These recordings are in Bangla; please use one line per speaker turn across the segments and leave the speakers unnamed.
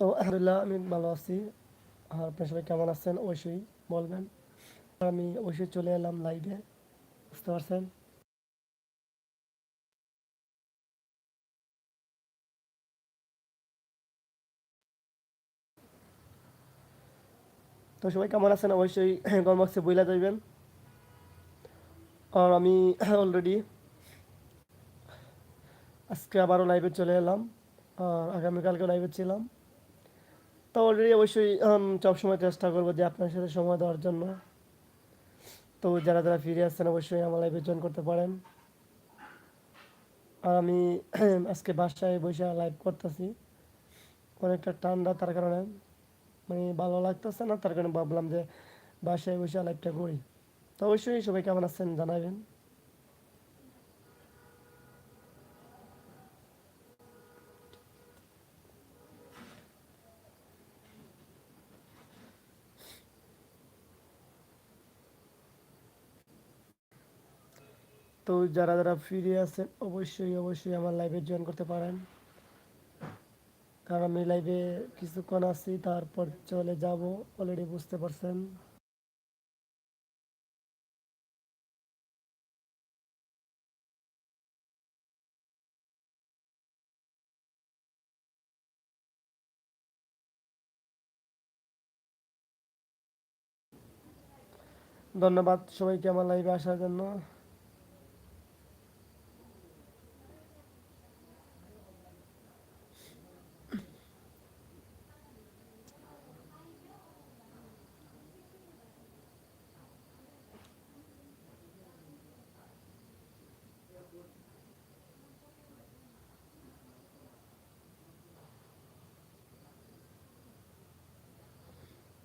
তো আলহামদুলিল্লাহ, আমি ভালো আছি। আর আপনার সবাই কেমন আছেন? অবশ্যই বলবেন। আমি অবশ্যই চলে এলাম লাইভে বুঝতে পারছেন? তো সবাই কেমন আছেন? অবশ্যই কমবক্সে বইলা যাইবেন। আর আমি অলরেডি আজকে আবারও লাইভে চলে এলাম। আর আগামীকালকে লাইভে ছিলাম। তো অলরেডি অবশ্যই সবসময় চেষ্টা করব যে আপনার সাথে সময় দেওয়ার জন্য। তো যারা যারা ফিরে আসছেন, অবশ্যই আমার লাইভে জয়েন করতে পারেন। আর আমি, আজকে বাসায় বসে লাইভ করতেছি। অনেকটা ঠান্ডা তার কারণে মানে ভালো লাগতেছে না, তার কারণে ভাবলাম যে বাসায় বসে লাইভটা করি। তো অবশ্যই সবাই কেমন আছেন জানাবেন। তো যারা যারা ফিরে আছেন, অবশ্যই অবশ্যই আমার লাইভে জয়েন করতে পারেন। কারণ আমি লাইভে কিছুক্ষণ আছি, তারপর চলে যাব অলরেডি বুঝতে পারছেন। ধন্যবাদ সবাইকে আমার লাইভে আসার জন্য।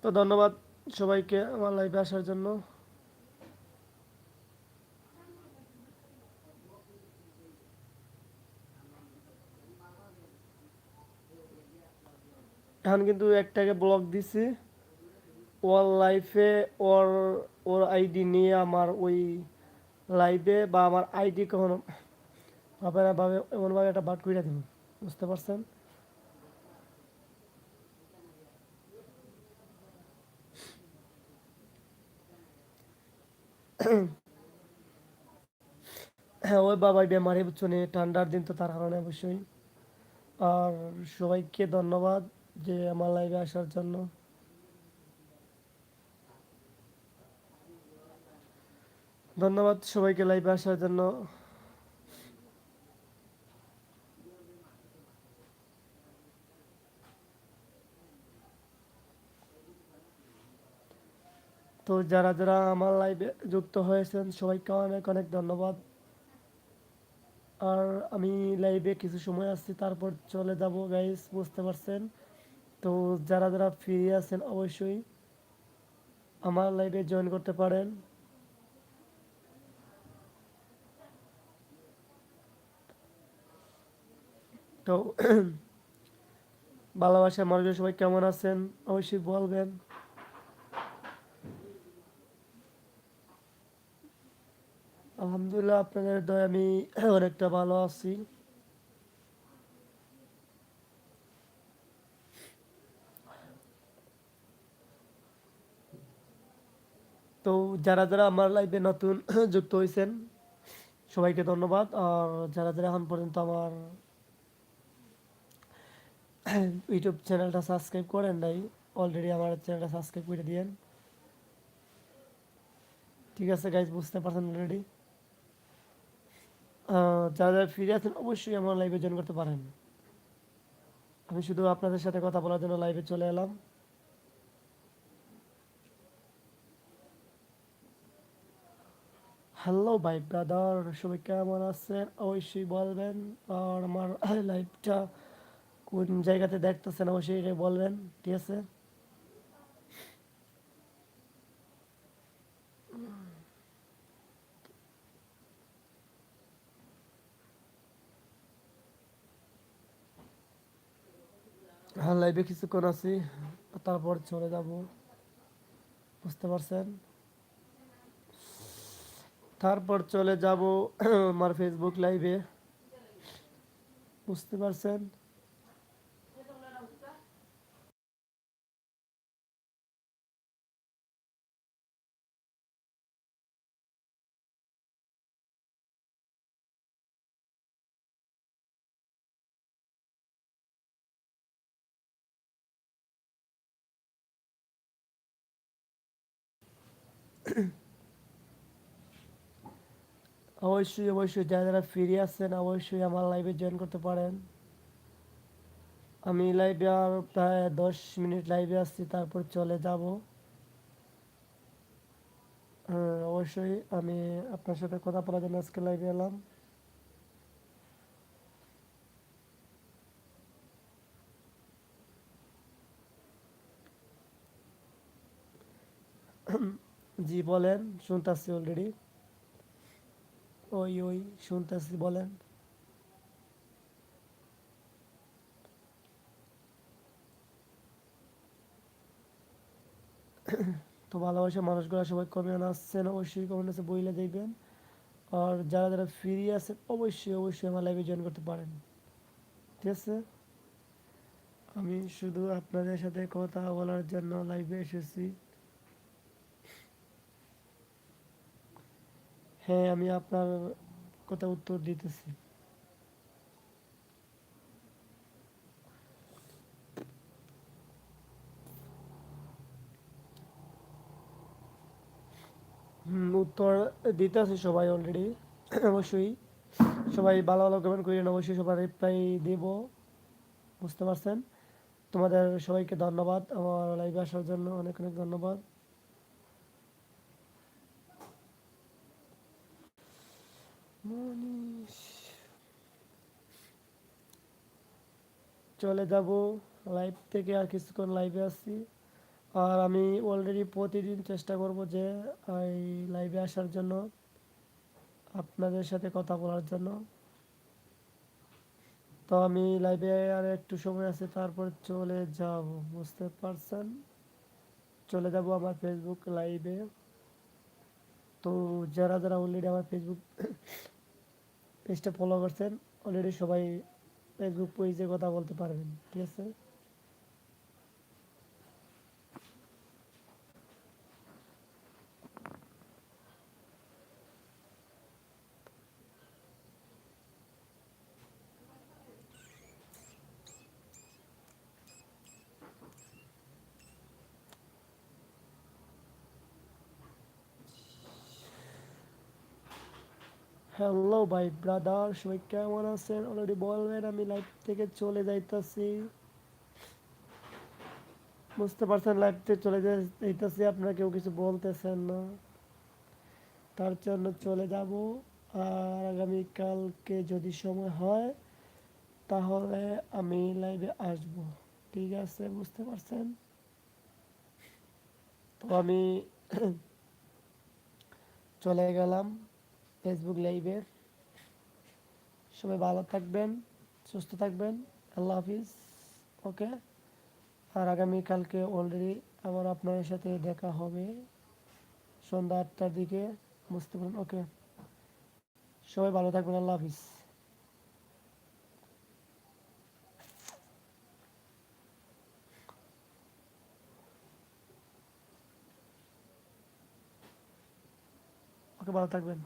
তো ধন্যবাদ সবাইকে আমার লাইভে আসার জন্য। এখন কিন্তু একটাকে ব্লক দিছি। ওর লাইফে ওর ওর আইডি নিয়ে আমার ওই লাইভে বা আমার আইডি কখনো ভাবে না, ভাবে এমনভাবে একটা বাদ করে দিব বুঝতে পারছেন? হ্যাঁ ওই বাবাই বেমারি বুঝছনি ঠান্ডার দিন তো তার কারণে অবশ্যই। আর সবাইকে ধন্যবাদ যে আমার লাইভে আসার জন্য। ধন্যবাদ সবাইকে লাইভে আসার জন্য। তো যারা যারা আমার লাইভে যুক্ত হয়েছেন, সবাইকে অনেক অনেক ধন্যবাদ। আর আমি লাইভে কিছু সময় আসছি তারপর চলে যাব গাইস বুঝতে পারছেন? তো যারা যারা ফ্রি আছেন, অবশ্যই আমার লাইভে জয়েন করতে পারেন। তো ভালোবাসা, মানুষের সবাই কেমন আছেন? অবশ্যই বলবেন। আলহামদুলিল্লাহ, আপনাদের দয় আমি অনেকটা ভালো আছি। তো যারা যারা আমার লাইভে নতুন যুক্ত হয়েছেন, সবাইকে ধন্যবাদ। আর যারা যারা এখন পর্যন্ত আমার ইউটিউব চ্যানেলটা সাবস্ক্রাইব করেন নাই অলরেডি আমার চ্যানেলটা সাবস্ক্রাইব করে দিয়েন। ঠিক আছে গাইজ বুঝতে পারছেন অলরেডি যারা ফিরে আছেন, অবশ্যই আমার লাইভে জয়েন করতে পারেন। আমি শুধু আপনাদের সাথে কথা বলার জন্য লাইভে চলে এলাম। হ্যালো ভাই ব্রাদার সবাই কেমন আছেন? অবশ্যই বলবেন, আর আমার লাইভটা কোন জায়গাতে দেখতেছেন, অবশ্যই বলবেন, ঠিক আছে? হ্যাঁ লাইভে কিছুক্ষণ আছি। তারপর চলে যাব। বুঝতে পারছেন? তারপর চলে যাব আমার ফেসবুক লাইভে বুঝতে পারছেন? অবশ্যই অবশ্যই, যারা যারা ফ্রি আছেন, অবশ্যই আমার লাইভে জয়েন করতে পারেন। আমি লাইভে আর প্রায় দশ মিনিট লাইভে আসছি তারপর চলে যাব। অবশ্যই আমি আপনার সাথে কথা বলার জন্য আজকে লাইভে এলাম। জি বলেন, শুনতেছি অলরেডি ওই ওই, শুনতেছি, বলেন। তো ভালোবাসা মানুষগুলো সবাই কমেন্ট আসছেন, অবশ্যই কমেন্ট আছে, বইলে দেখবেন। আর যারা যারা ফ্রি আছেন, অবশ্যই অবশ্যই আমার লাইভে জয়েন করতে পারেন। ঠিক আছে? আমি শুধু আপনাদের সাথে কথা বলার জন্য লাইভে এসেছি। হ্যাঁ আমি আপনার কথা উত্তর দিতেছি। উত্তর দিতেছি সবাই অলরেডি অবশ্যই। সবাই ভালো ভালো কমেন্ট করেন, অবশ্যই সবাই রিপ্লাই দেব। বুঝতে পারছেন? তোমাদের সবাইকে ধন্যবাদ। আমার লাইভে আসার জন্য অনেক অনেক ধন্যবাদ। মনীষ। চলে যাব লাইভ থেকে, আর কিছুক্ষণ লাইভে আসছি আর আমি অলরেডি প্রতিদিন চেষ্টা করব যে, এই লাইভে আসার জন্য, আপনাদের সাথে কথা বলার জন্য। তো আমি লাইভে আর একটু সময় আছে, তারপর চলে যাব, বুঝতে পারছেন? চলে যাব আমার ফেসবুক লাইভে তো যারা যারা অলরেডি আমার ফেসবুক পেজটা ফলো করছেন অলরেডি সবাই ফেসবুক পেজে কথা বলতে পারবেন ঠিক আছে? হ্যালো ভাই ব্রাদার সবাই কেমন আছেন? অলরেডি বলবেন আমি লাইভ থেকে চলে যাইতাছি। বুঝতে পারছেন লাইভ থেকে চলে যাইতাছি। আপনারা কেউ কিছু বলতেছেন না। তার জন্য চলে যাব। আর আগামীকালকে যদি সময় হয়, তাহলে আমি লাইভে আসব। ঠিক আছে? বুঝতে পারছেন? তো আমি চলে গেলাম। ফেসবুক লাইভে সবাই ভালো থাকবেন, সুস্থ থাকবেন। আল্লাহ হাফিজ। ওকে আর আগামীকালকে অলরেডি আমার আপনাদের সাথে দেখা হবে সন্ধ্যা আটটার দিকে। বুঝতে পারেন ওকে সবাই ভালো থাকবেন। আল্লাহ হাফিজ। ওকে ভালো থাকবেন।